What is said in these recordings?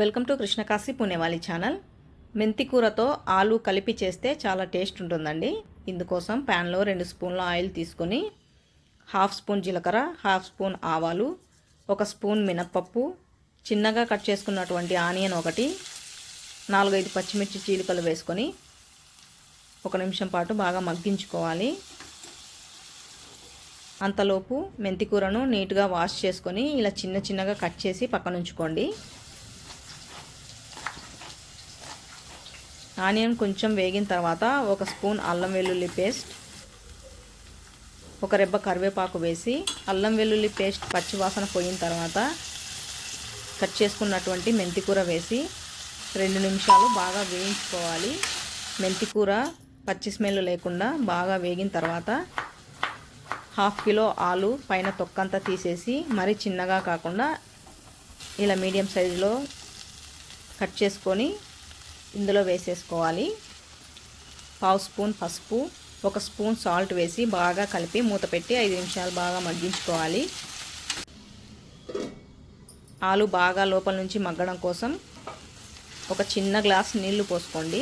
Welcome to కృష్ణకాశి పుణ్యవాలి channel. మెంతి కూరతో ఆలు కలిపి చేస్తే చాలా టేస్ట్ ఉంటుందండి. ఇందుకోసం ప్యాన్లో రెండు స్పూన్ల ఆయిల్ తీసుకొని హాఫ్ స్పూన్ జీలకర్ర హాఫ్ స్పూన్ ఆవాలు ఒక స్పూన్ మినప్పప్పు చిన్నగా కట్ చేసుకున్నటువంటి ఆనియన్ ఒకటి నాలుగైదు పచ్చిమిర్చి చీలికలు వేసుకొని ఒక నిమిషం పాటు బాగా మగ్గించుకోవాలి. అంతలోపు మెంతికూరను నీట్గా వాష్ చేసుకొని ఇలా చిన్న చిన్నగా కట్ చేసి పక్కన ఆనియన్ కొంచెం వేగిన తర్వాత ఒక స్పూన్ అల్లం వెల్లుల్లి పేస్ట్ ఒక రెబ్బ కరివేపాకు వేసి అల్లం వెల్లుల్లి పేస్ట్ పచ్చివాసన పోయిన తర్వాత కట్ చేసుకున్నటువంటి మెంతికూర వేసి రెండు నిమిషాలు బాగా వేయించుకోవాలి. మెంతికూర పచ్చి స్మెల్ లేకుండా బాగా వేగిన తర్వాత హాఫ్ కిలో ఆలు పైన తొక్కంతా తీసేసి మరీ చిన్నగా కాకుండా ఇలా మీడియం సైజులో కట్ చేసుకొని ఇందులో వేసేసుకోవాలి. పావు స్పూన్ పసుపు ఒక స్పూన్ సాల్ట్ వేసి బాగా కలిపి మూత పెట్టి ఐదు నిమిషాలు బాగా మగ్గించుకోవాలి. ఆలు బాగా లోపల నుంచి మగ్గడం కోసం ఒక చిన్న గ్లాస్ నీళ్ళు పోసుకోండి.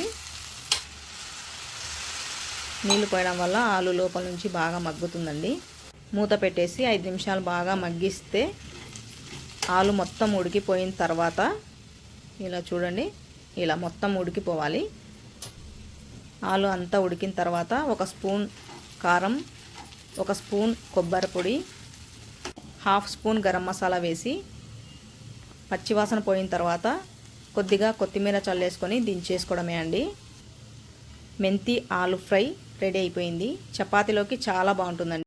నీళ్ళు పోయడం వల్ల ఆలు లోపల నుంచి బాగా మగ్గుతుందండి. మూత పెట్టేసి ఐదు నిమిషాలు బాగా మగ్గిస్తే ఆలు మొత్తం ఉడికిపోయిన తర్వాత ఇలా చూడండి ఇలా మొత్తం ఉడికిపోవాలి. ఆలు అంతా ఉడికిన తర్వాత ఒక స్పూన్ కారం ఒక స్పూన్ కొబ్బరి పొడి హాఫ్ స్పూన్ గరం మసాలా వేసి పచ్చివాసన పోయిన తర్వాత కొద్దిగా కొత్తిమీర చల్లేసుకొని దించేసుకోవడమే అండి. మెంతి ఆలు ఫ్రై రెడీ అయిపోయింది. చపాతీలోకి చాలా బాగుంటుందండి.